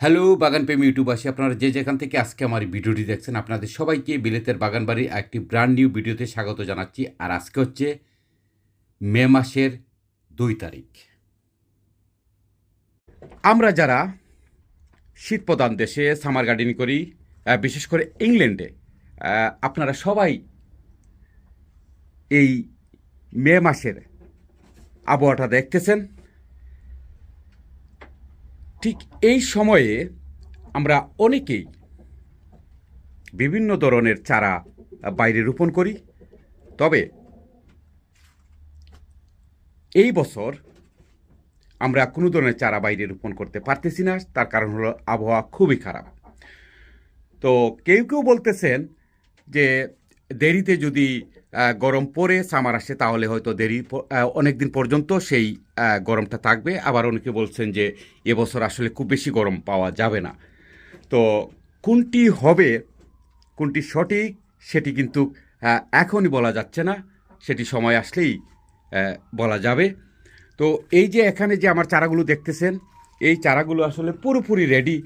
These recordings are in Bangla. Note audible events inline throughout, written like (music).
হ্যালো বাগানপ্রেমী ইউটিউবাসী, আপনারা যে যেখান থেকে আজকে আমার ভিডিওটি দেখছেন, আপনাদের সবাইকে বিলেতের বাগানবাড়ির একটি ব্র্যান্ড নিউ ভিডিওতে স্বাগত জানাচ্ছি। আর আজকে হচ্ছে মে মাসের দুই তারিখ। আমরা যারা শীতপ্রধান দেশে সামার গার্ডেনিং করি বিশেষ করে ইংল্যান্ডে আপনারা সবাই এই মে মাসের আবহাওয়াটা দেখতেছেন। ঠিক এই সময়ে আমরা অনেকেই বিভিন্ন ধরনের চারা বাইরে রোপণ করি। তবে এই বছর আমরা কোনো ধরনের চারা বাইরে রোপণ করতে পারতেছি না, তার কারণ হলো আবহাওয়া খুবই খারাপ। তো কেউ কেউ বলতেছেন যে দেরিতে যদি গরম পরে সামার আসে তাহলে হয়তো দেরি অনেক দিন পর্যন্ত সেই গরমটা থাকবে। আবার অনেকে বলছেন যে, এবছর আসলে খুব বেশি গরম পাওয়া যাবে না। তো কোনটি হবে, কোনটি সঠিক, সেটি কিন্তু এখনই বলা যাচ্ছে না। সেটি সময় আসলেই বলা যাবে। তো এই যে এখানে যে আমার চারাগুলো দেখতেছেন, এই চারাগুলো আসলে পুরোপুরি রেডি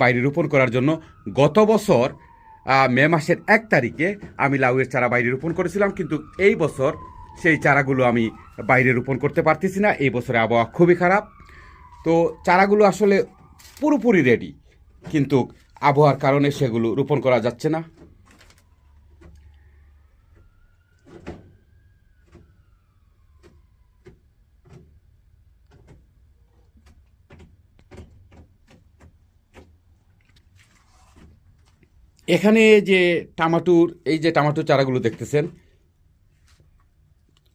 বাইরে রোপণ করার জন্য গত বছর মে মাসের এক তারিখে আমি লাউয়ের চারা বাইরে রোপণ করেছিলাম, কিন্তু এই বছর সেই চারাগুলো আমি বাইরে রোপণ করতে পারতেছি না। এই বছরে আবহাওয়া খুবই খারাপ। তো চারাগুলো আসলে পুরোপুরি রেডি কিন্তু আবহাওয়ার কারণে সেগুলো রোপণ করা যাচ্ছে না। এখানে যে টামাটুর এই যে টামাটোর চারাগুলো দেখতেছেন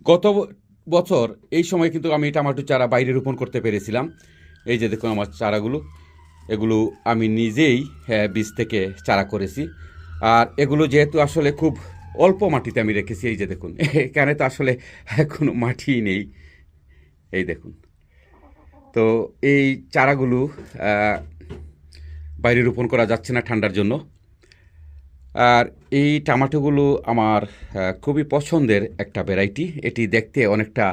গত বছর এই সময় কিন্তু আমি টামাটোর চারা বাইরে রোপণ করতে পেরেছিলাম। এই যে দেখুন আমার চারাগুলো এগুলো আমি নিজেই হ্যাঁ, বীজ থেকে চারা করেছি। আর এগুলো যেহেতু আসলে খুব অল্প মাটিতে আমি রেখেছি এই যে দেখুন (laughs) এখানে তো আসলে কোনো মাটি নেই। এই দেখুন তো এই চারাগুলো বাইরে রোপণ করা যাচ্ছে না ঠান্ডার জন্য। আর এই টমাটোগুলো আমার খুবই পছন্দের একটা ভ্যারাইটি এটি দেখতে অনেকটা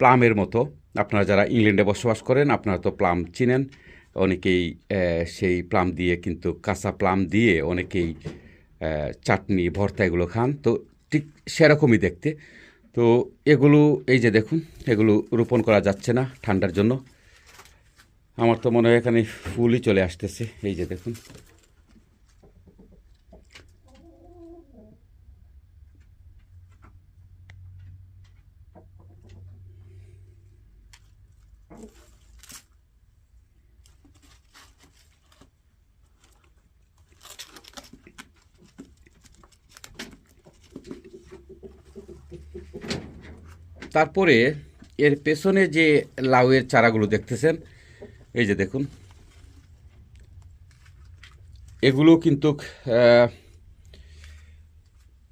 প্লামের মতো। আপনারা যারা ইংল্যান্ডে বসবাস করেন, আপনারা তো প্লাম চিনেন। অনেকেই সেই প্লাম দিয়ে কিন্তু কাঁচা প্লাম দিয়ে অনেকেই চাটনি, ভর্তা এগুলো খান। তো ঠিক সেরকমই দেখতে। তো এগুলো, এই যে দেখুন, এগুলো রোপণ করা যাচ্ছে না ঠান্ডার জন্য। আমার তো মনে হয় এখানে ফুলই চলে আসতেছে। এই যে দেখুন। তারপরে এর পেছনে যে লাউয়ের চারাগুলো দেখতেছেন, এই যে দেখুন। এগুলো কিন্তু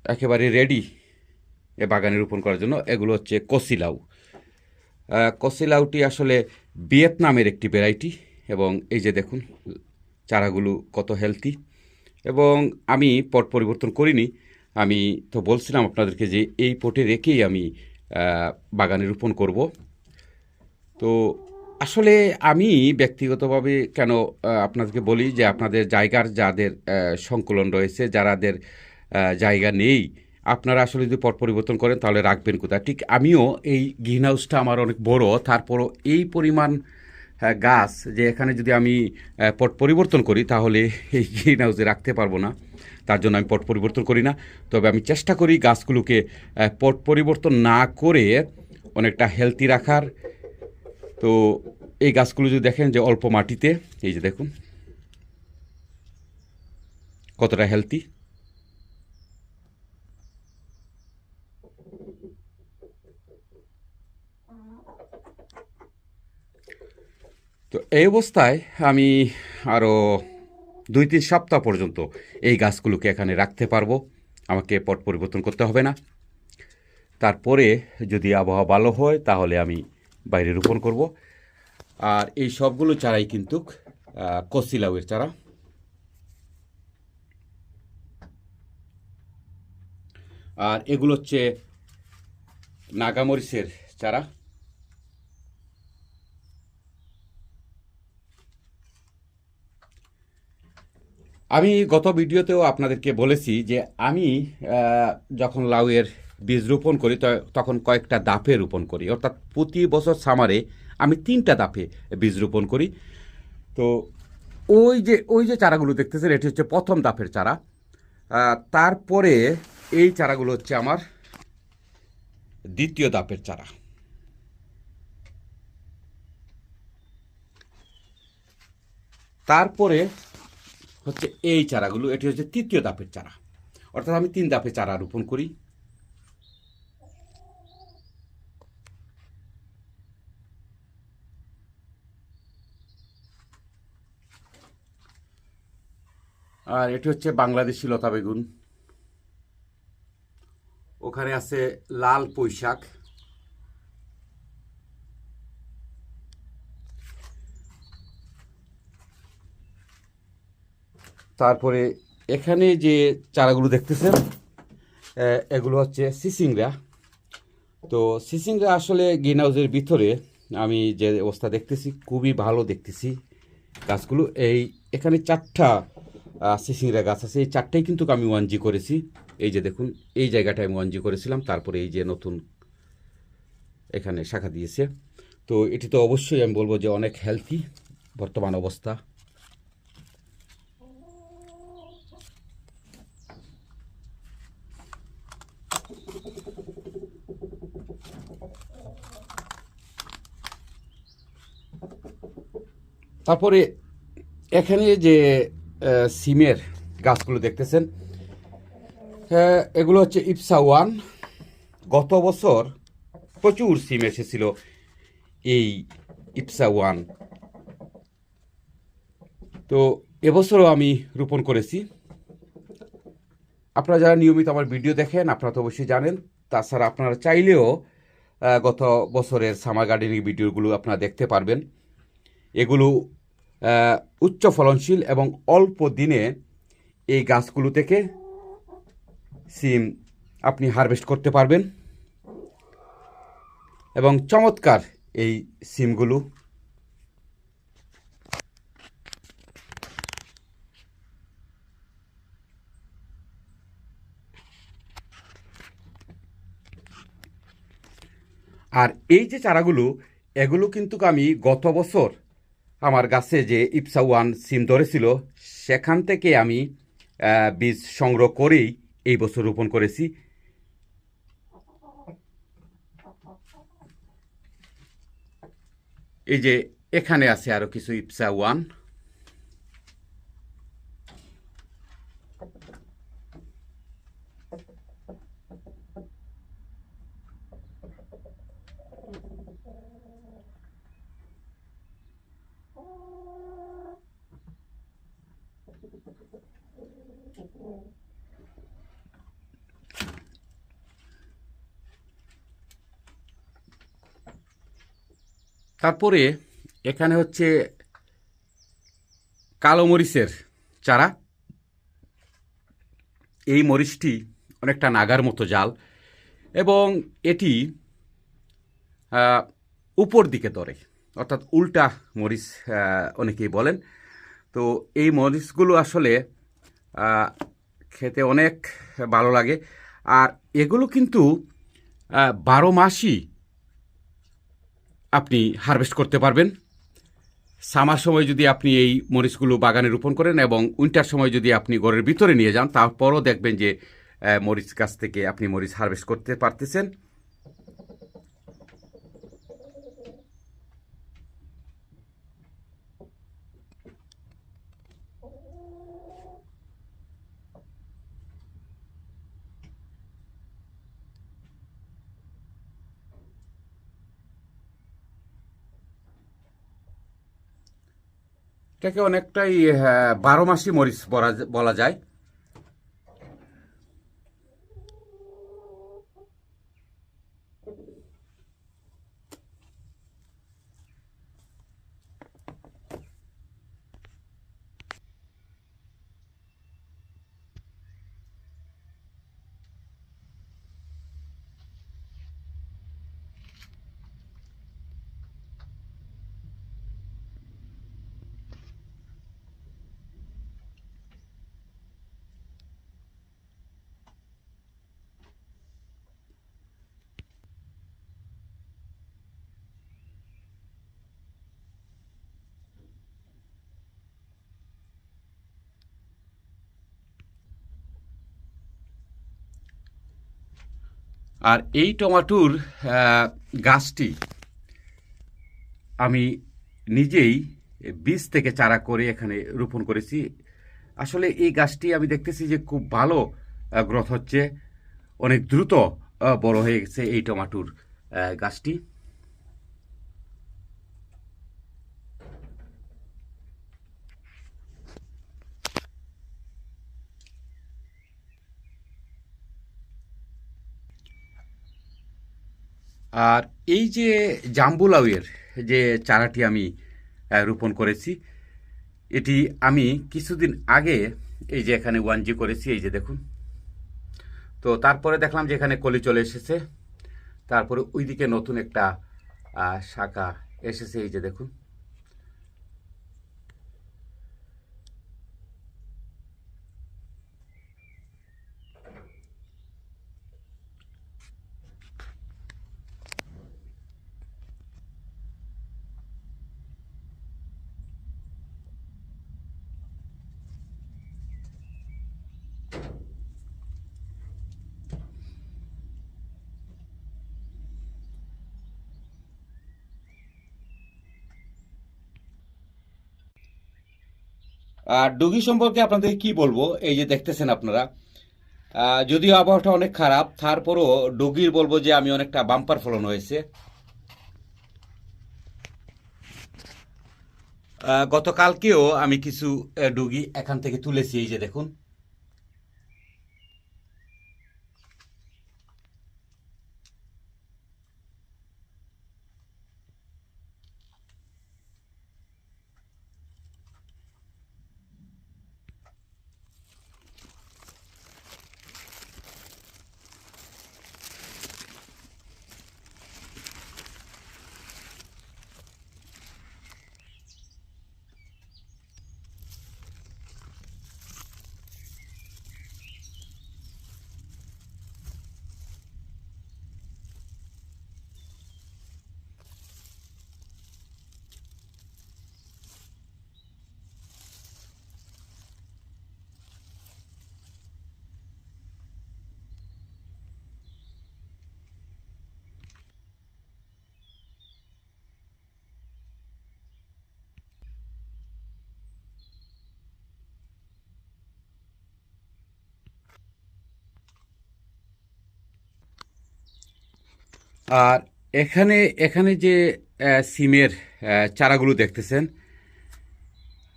একেবারে রেডি এ বাগানে রোপণ করার জন্য। এগুলো হচ্ছে কসি লাউ। কসি লাউটি আসলে ভিয়েতনামের একটি ভ্যারাইটি এবং এই যে দেখুন, চারাগুলো কত হেলদি এবং আমি পট পরিবর্তন করিনি। আমি তো বলছিলাম আপনাদেরকে যে এই পটে রেখেই আমি বাগানে রোপণ করব। তো আসলে আমি ব্যক্তিগতভাবে কেন আপনাদেরকে বলি যে আপনাদের জায়গার যাদের সংকলন রয়েছে, যারাদের জায়গা নেই, আপনারা আসলে যদি পট পরিবর্তন করেন তাহলে রাখবেন কোথায়? ঠিক আমিও এই গ্রিন হাউসটা আমার অনেক বড়, তারপরও এই পরিমাণ গাছ যে এখানে যদি আমি পট পরিবর্তন করি তাহলে এই গ্রিন হাউসে রাখতে পারব না। তার জন্য আমি পট পরিবর্তন করি না। তবে আমি চেষ্টা করি গাছগুলোকে পট পরিবর্তন না করে অনেকটা হেলদি রাখার। তো এই গাছগুলো যদি দেখেন যে অল্প মাটিতে, এই যে দেখুন। কতটা হেলদি তো এই অবস্থায় আমি আরও দুই তিন সপ্তাহ পর্যন্ত এই গাছগুলোকে এখানে রাখতে পারব। আমাকে পট পরিবর্তন করতে হবে না। তারপরে যদি আবহাওয়া ভালো হয় তাহলে আমি বাইরে রোপণ করব। আর এই সবগুলো চারাই কিন্তু আহ, কচি লাউয়ের চারা। আর এগুলো হচ্ছে নাগামরিচের চারা। আমি গত ভিডিওতেও আপনাদেরকে বলেছি যে আমি যখন লাউয়ের বীজ রোপণ করি তখন কয়েকটা দাপে রোপণ করি। অর্থাৎ প্রতি বছর সামারে আমি তিনটা দাপে বীজ রোপণ করি। তো ওই যে ওই যে চারাগুলো দেখতেছেন, এটি হচ্ছে প্রথম দাপের চারা। তারপরে এই চারাগুলো হচ্ছে আমার দ্বিতীয় দাপের চারা। তারপরে হচ্ছে এই চারাগুলো, এটি হচ্ছে তৃতীয় দাপের চারা। অর্থাৎ আমি তিন দাপে চারা রোপণ করি। আর এটি হচ্ছে বাংলাদেশি লতা বেগুন। ওখানে আছে লাল পুঁইশাক তারপরে এখানে যে চারাগুলো দেখতেছেন এগুলো হচ্ছে সিসিংরা তো সিসিংরা আসলে গ্রিন হাউসের ভিতরে আমি যে অবস্থা দেখতেছি, খুবই ভালো দেখতেছি গাছগুলো। এই এখানে চারটা সিসিংরা গাছ আছে। এই চারটাই কিন্তু আমি ওয়ান জি করেছি। এই যে দেখুন, এই জায়গাটায় আমি ওয়ান জি করেছিলাম। তারপরে এই যে নতুন এখানে শাখা দিয়েছে। তো এটি তো অবশ্যই আমি বলব যে অনেক হেলথি বর্তমান অবস্থা। তারপরে এখানে যে সিমের গাছগুলো দেখতেছেন এগুলো হচ্ছে ইপসা ওয়ান। গত বছর প্রচুর সিম এসেছিল এই ইপসা ওয়ান। তো এবছরও আমি রোপণ করেছি। আপনারা যারা নিয়মিত আমার ভিডিও দেখেন, আপনারা তো অবশ্যই জানেন। তাছাড়া আপনারা চাইলেও গত বছরের সামার গার্ডেনিং ভিডিওগুলো আপনারা দেখতে পারবেন। এগুলো উচ্চ ফলনশীল এবং অল্প দিনে এই গাছগুলো থেকে সিম আপনি হারভেস্ট করতে পারবেন। এবং চমৎকার এই সিমগুলো। আর এই যে চারাগুলো, এগুলো কিন্তু আমি গত বছর আমার গাছে যে ইপসা ওয়ান সিম ধরেছিল, সেখান থেকে আমি বীজ সংগ্রহ করেই এই বছর রোপণ করেছি। এই যে এখানে আছে আরও কিছু ইপসা ওয়ান তারপরে এখানে হচ্ছে কালো মরিচের চারা। এই মরিচটি অনেকটা নাগার মতো জাল এবং এটি উপর দিকে ধরে, অর্থাৎ উল্টা মরিচ অনেকেই বলেন। তো এই মরিচগুলো আসলে খেতে অনেক ভালো লাগে। আর এগুলো কিন্তু বারো মাসই আপনি হারভেস্ট করতে পারবেন। সামার সময় যদি আপনি এই মরিচগুলো বাগানে রোপণ করেন এবং উইন্টার সময় যদি আপনি ঘরের ভিতরে নিয়ে যান, তারপরও দেখবেন যে মরিচ গাছ থেকে আপনি মরিচ হারভেস্ট করতে পারতেছেন। এটাকে অনেকটাই হ্যাঁ, বারো মাসি মরিচ বলা বলা যায়। আর এই টমাটোর গাছটি আমি নিজেই বীজ থেকে চারা করে এখানে রোপণ করেছি। আসলে এই গাছটি আমি দেখতেছি যে খুব ভালো গ্রথ হচ্ছে, অনেক দ্রুত বড় হয়ে গেছে এই টমাটোর গাছটি। আর এই যে জাম্বুলাউয়ের যে চারাটি আমি রোপণ করেছি, এটি আমি কিছুদিন আগে এই যে এখানে ওয়ান জি করেছি, এই যে দেখুন। তো তারপরে দেখলাম যে এখানে কলি চলে এসেছে। তারপরে ওইদিকে নতুন একটা শাখা এসেছে, এই যে দেখুন। আর ডুগি সম্পর্কে আপনাদের কি বলব? এই যে দেখতেছেন আপনারা। যদিও আবহাওয়াটা অনেক খারাপ, তারপরও ডুগির বলব যে আমি অনেকটা বাম্পার ফলন হয়েছে। গতকালকেও আমি কিছু ডুগি এখান থেকে তুলেছি, এই যে দেখুন। আর এখানে এখানে যে সিমের চারাগুলো দেখতেছেন,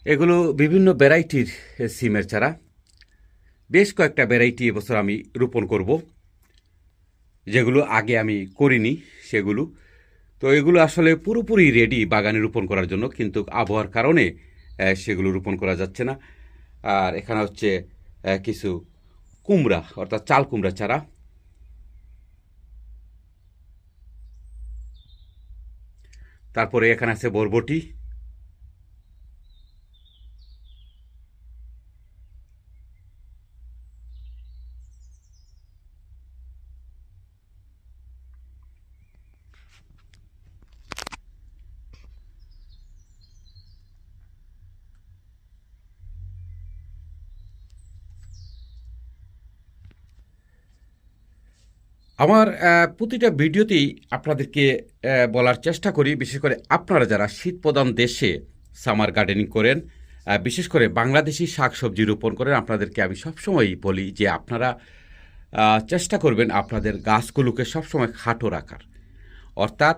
এগুলো বিভিন্ন ভ্যারাইটির সিমের চারা। বেশ কয়েকটা ভ্যারাইটি এবছর আমি রোপণ করব, যেগুলো আগে আমি করিনি সেগুলো। তো এগুলো আসলে পুরোপুরি রেডি বাগানে রোপণ করার জন্য, কিন্তু আবহাওয়ার কারণে সেগুলো রোপণ করা যাচ্ছে না। আর এখানে হচ্ছে কিছু কুমড়া, অর্থাৎ চাল কুমড়া চারা। তারপরে এখানে আছে বরবটি। আমার প্রতিটা ভিডিওতেই আপনাদেরকে বলার চেষ্টা করি, বিশেষ করে আপনারা যারা শীত প্রধান দেশে সামার গার্ডেনিং করেন বিশেষ করে বাংলাদেশি শাকসবজি রোপণ করেন, আপনাদেরকে আমি সবসময়ই বলি যে আপনারা চেষ্টা করবেন আপনাদের গাছগুলোকে সবসময় খাটো রাখার। অর্থাৎ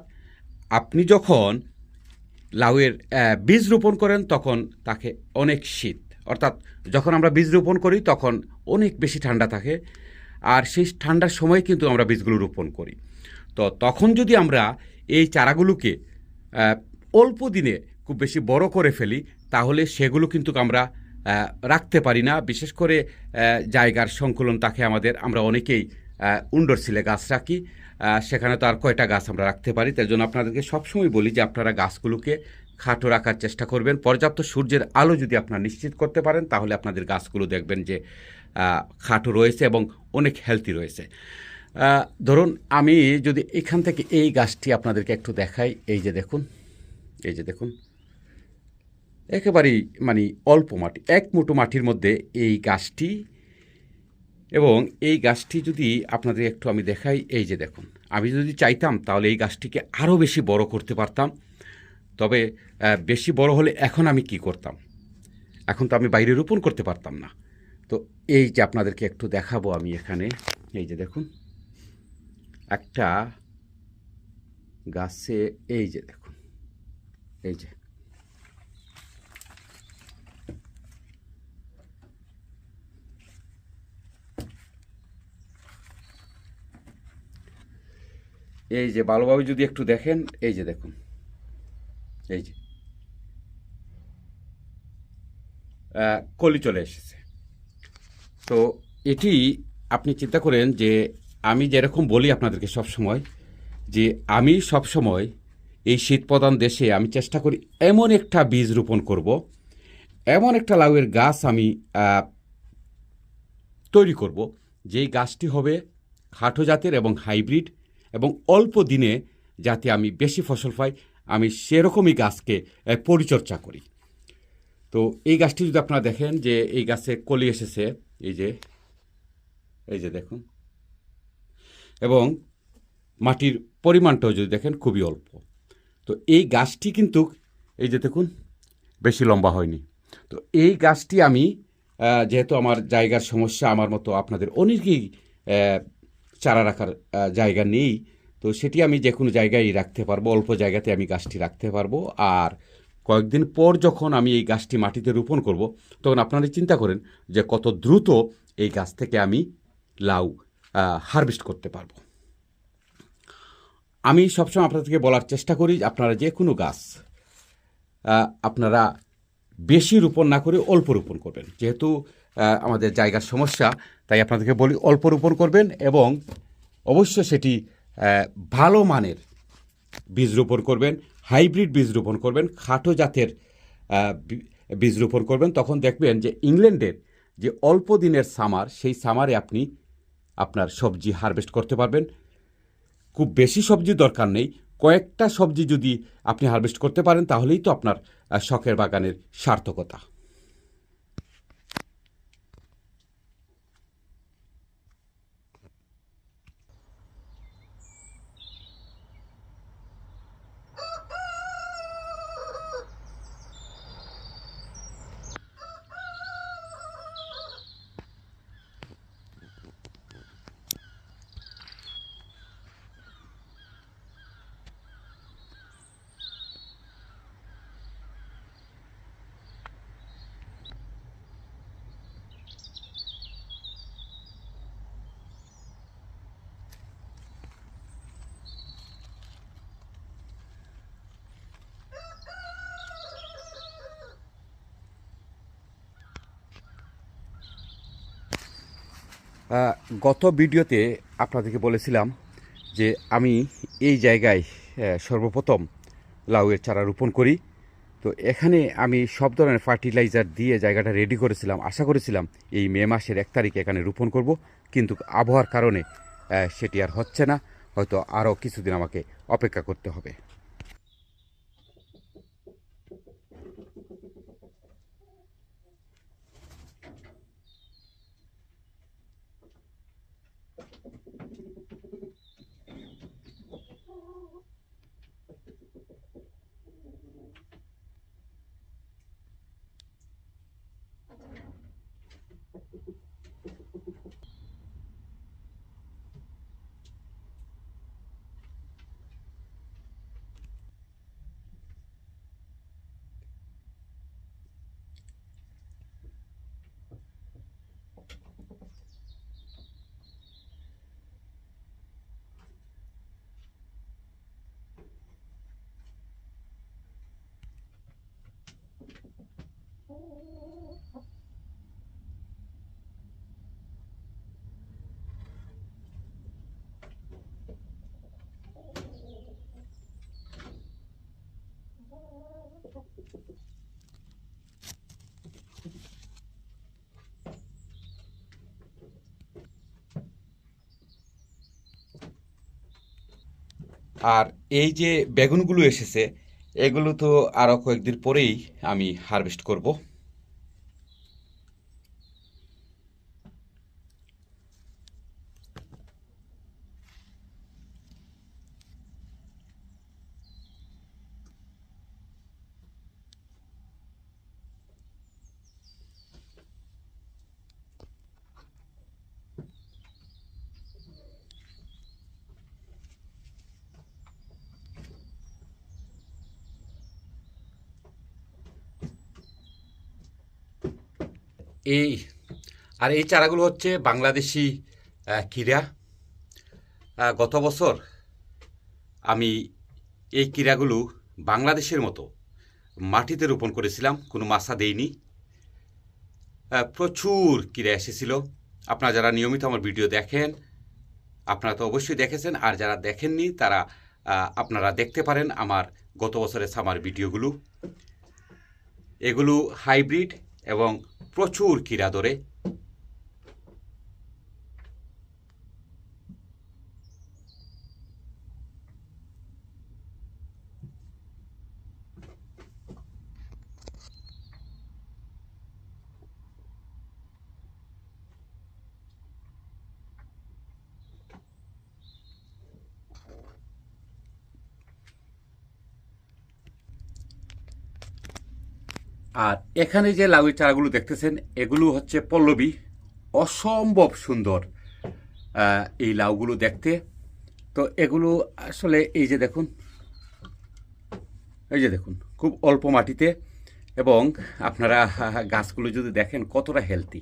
আপনি যখন লাউয়ের বীজ রোপণ করেন, তখন তাকে অনেক শীত, অর্থাৎ যখন আমরা বীজ রোপণ করি, তখন অনেক বেশি ঠান্ডা থাকে। আর সেই ঠান্ডার সময় কিন্তু আমরা বীজগুলো রোপণ করি। তো তখন যদি আমরা এই চারাগুলোকে অল্প দিনে খুব বেশি বড় করে ফেলি, তাহলে সেগুলো কিন্তু আমরা রাখতে পারি না। বিশেষ করে জায়গার সংকুলন তাকে আমাদের, আমরা অনেকেই উন্ডোর সিলে গাছ রাখি। সেখানে তো আর কয়টা গাছ আমরা রাখতে পারি। তাই জন্য আপনাদেরকে সবসময় বলি যে আপনারা গাছগুলোকে খাটো রাখার চেষ্টা করবেন। পর্যাপ্ত সূর্যের আলো যদি আপনারা নিশ্চিত করতে পারেন, তাহলে আপনাদের গাছগুলো দেখবেন যে খাটো রয়েছে এবং অনেক হেলদি রয়েছে। ধরুন আমি যদি এখান থেকে এই গাছটি আপনাদেরকে একটু দেখাই, এই যে দেখুন, এই যে দেখুন, একেবারেই মানে অল্প মাটি, এক মুঠো মাটির মধ্যে এই গাছটি এবং এই গাছটি যদি আপনাদের একটু আমি দেখাই, এই যে দেখুন, আমি যদি চাইতাম তাহলে এই গাছটিকে আরও বেশি বড় করতে পারতাম, তবে বেশি বড় হলে এখন আমি কি করতাম? এখন তো আমি বাইরে রোপণ করতে পারতাম না। তো এই যে আপনাদেরকে একটু দেখাবো আমি এখানে, এই যে দেখুন, একটা গাছে, এই যে দেখুন, এই যে। এই যে ভালোভাবে যদি একটু দেখেন, এই যে দেখুন, এই যে। কলি চলে এসেছে। তো এটি আপনি চিন্তা করেন যে আমি যেরকম বলি আপনাদেরকে সব সময় যে আমি সব সময় এই শীত প্রধান দেশে আমি চেষ্টা করি এমন একটা বীজ রোপণ করব, এমন একটা লাউয়ের গাছ আমি তৈরি করব, যেই গাছটি হবে খাটো জাতের এবং হাইব্রিড এবং অল্প দিনে যাতে আমি বেশি ফসল পাই, আমি সেরকমই গাছকে পরিচর্যা করি। তো এই গাছটি যদি আপনারা দেখেন যে এই গাছে কলি এসেছে এই যে এই যে দেখুন। এবং মাটির পরিমাণটাও যদি দেখেন, খুবই অল্প। তো এই গাছটি কিন্তু, এই যে দেখুন, বেশি লম্বা হয়নি। তো এই গাছটি আমি যেহেতু আমার জায়গার সমস্যা, আমার মতো আপনাদের অনেকেই চারা রাখার জায়গা নেই, তো সেটি আমি যে কোনো জায়গায় রাখতে পারব, অল্প জায়গাতে আমি গাছটি রাখতে পারব। আর কয়েকদিন পর যখন আমি এই গাছটি মাটিতে রোপণ করব, তখন আপনারা চিন্তা করেন যে কত দ্রুত এই গাছ থেকে আমি লাউ হারভেস্ট করতে পারব। আমি সবসময় আপনাদেরকে বলার চেষ্টা করি আপনারা যে কোনো গাছ আপনারা বেশি রোপণ না করে অল্প রোপণ করবেন। যেহেতু আমাদের জায়গার সমস্যা, তাই আপনাদেরকে বলি অল্প রোপণ করবেন এবং অবশ্য সেটি ভালো মানের বীজ রোপণ করবেন। হাইব্রিড বীজ রোপণ করবেন, খাটো জাতের বীজ রোপণ করবেন, তখন দেখবেন যে ইংল্যান্ডের যে অল্প দিনের সামার, সেই সামারে আপনি আপনার সবজি হারভেস্ট করতে পারবেন। খুব বেশি সবজি দরকার নেই, কয়েকটা সবজি যদি আপনি হারভেস্ট করতে পারেন, তাহলেই তো আপনার শখের বাগানের সার্থকতা। গত ভিডিওতে আপনাদেরকে বলেছিলাম যে আমি এই জায়গায় সর্বপ্রথম লাউয়ের চারা রোপণ করি। তো এখানে আমি সব ধরনের ফার্টিলাইজার দিয়ে জায়গাটা রেডি করেছিলাম। আশা করেছিলাম এই মে মাসের এক তারিখে এখানে রোপণ করব, কিন্তু আবহাওয়ার কারণে সেটি আর হচ্ছে না। হয়তো আরও কিছুদিন আমাকে অপেক্ষা করতে হবে। আর এই যে বেগুনগুলো এসেছে এগুলো তো আরও কয়েকদিন পরেই আমি হারভেস্ট করব। এই আর এই চারাগুলো হচ্ছে বাংলাদেশি আহ, কিরা গত বছর আমি এই কিরাগুলো বাংলাদেশের মতো মাটিতে রোপণ করেছিলাম কোনো মাসা দেইনি। প্রচুর কিরা এসেছিল। আপনারা যারা নিয়মিত আমার ভিডিও দেখেন আপনারা তো অবশ্যই দেখেছেন আর যারা দেখেননি তারা আপনারা দেখতে পারেন আমার গত বছরের সামার ভিডিওগুলো। এগুলো হাইব্রিড এবং প্রচুর কিরা ধরে আর এখানে যে লাউয়ের চারাগুলো দেখতেছেন, এগুলো হচ্ছে পল্লবী। অসম্ভব সুন্দর এই লাউগুলো দেখতে। তো এগুলো আসলে এই যে দেখুন, এই যে দেখুন, খুব অল্প মাটিতে এবং আপনারা গাছগুলো যদি দেখেন কতটা হেলদি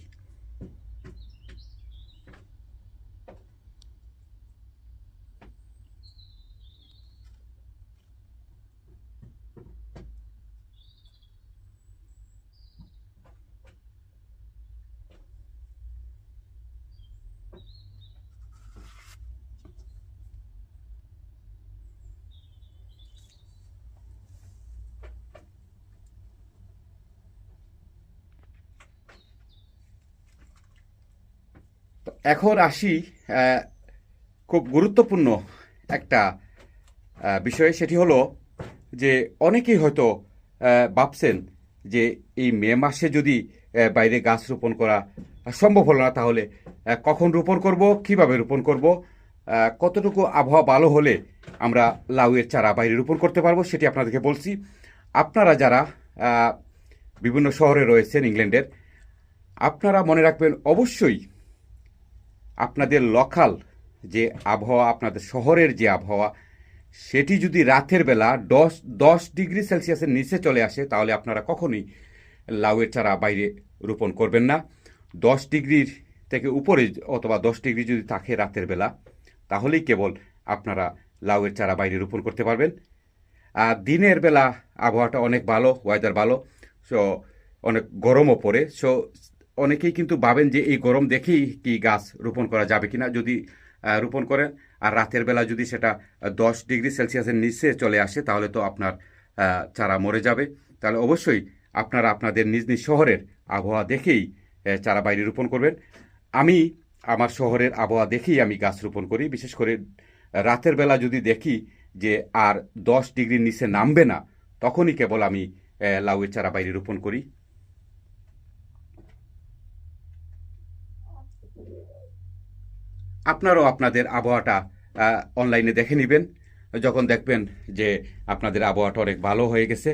এখন আসি খুব গুরুত্বপূর্ণ একটা বিষয়, সেটি হলো যে অনেকেই হয়তো ভাবছেন যে এই মে মাসে যদি বাইরে গাছ রোপণ করা সম্ভব হলো না, তাহলে কখন রোপণ করব, কীভাবে রোপণ করব কতটুকু আবহাওয়া ভালো হলে আমরা লাউয়ের চারা বাইরে রোপণ করতে পারব, সেটি আপনাদেরকে বলছি। আপনারা যারা বিভিন্ন শহরে রয়েছেন ইংল্যান্ডের, আপনারা মনে রাখবেন অবশ্যই আপনাদের লোকাল যে আবহাওয়া, আপনাদের শহরের যে আবহাওয়া, সেটি যদি রাতের বেলা দশ দশ ডিগ্রি সেলসিয়াসের নিচে চলে আসে, তাহলে আপনারা কখনোই লাউয়ের চারা বাইরে রোপণ করবেন না। দশ ডিগ্রির থেকে উপরে অথবা দশ ডিগ্রি যদি থাকে রাতের বেলা, তাহলেই কেবল আপনারা লাউয়ের চারা বাইরে রোপণ করতে পারবেন। আর দিনের বেলা আবহাওয়াটা অনেক ভালো ওয়েদার ভালো সো অনেক গরমও পড়ে সো অনেকেই কিন্তু ভাবেন যে এই গরম দেখেই কি গাছ রোপণ করা যাবে কিনা যদি রোপণ করেন। আর রাতের বেলা যদি সেটা দশ ডিগ্রি সেলসিয়াসের নিচে চলে আসে তাহলে তো আপনার চারা মরে যাবে। তাহলে অবশ্যই আপনারা আপনাদের নিজ নিজ শহরের আবহাওয়া দেখেই চারা বাইরে রোপণ করবেন। আমি আমার শহরের আবহাওয়া দেখেই আমি গাছ রোপণ করি। বিশেষ করে রাতের বেলা যদি দেখি যে আর দশ ডিগ্রির নিচে নামবে না, তখনই কেবল আমি লাউয়ের চারা বাইরে রোপণ করি। আপনারাও আপনাদের আবহাওয়াটা অনলাইনে দেখে নেবেন। যখন দেখবেন যে আপনাদের আবহাওয়াটা অনেক ভালো হয়ে গেছে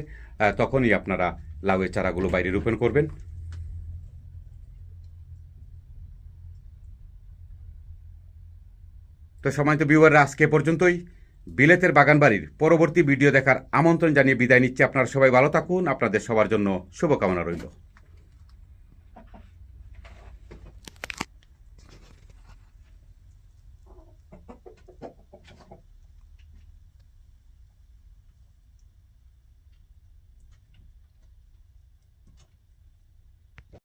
তখনই আপনারা লাউয়ের চারাগুলো বাইরে রোপণ করবেন। তো সময় তো বিওয়াররা আজকে পর্যন্তই। বিলেতের বাগানবাড়ির পরবর্তী ভিডিও দেখার আমন্ত্রণ জানিয়ে বিদায় নিচ্ছে। আপনারা সবাই ভালো থাকুন। আপনাদের সবার জন্য শুভকামনা রইল।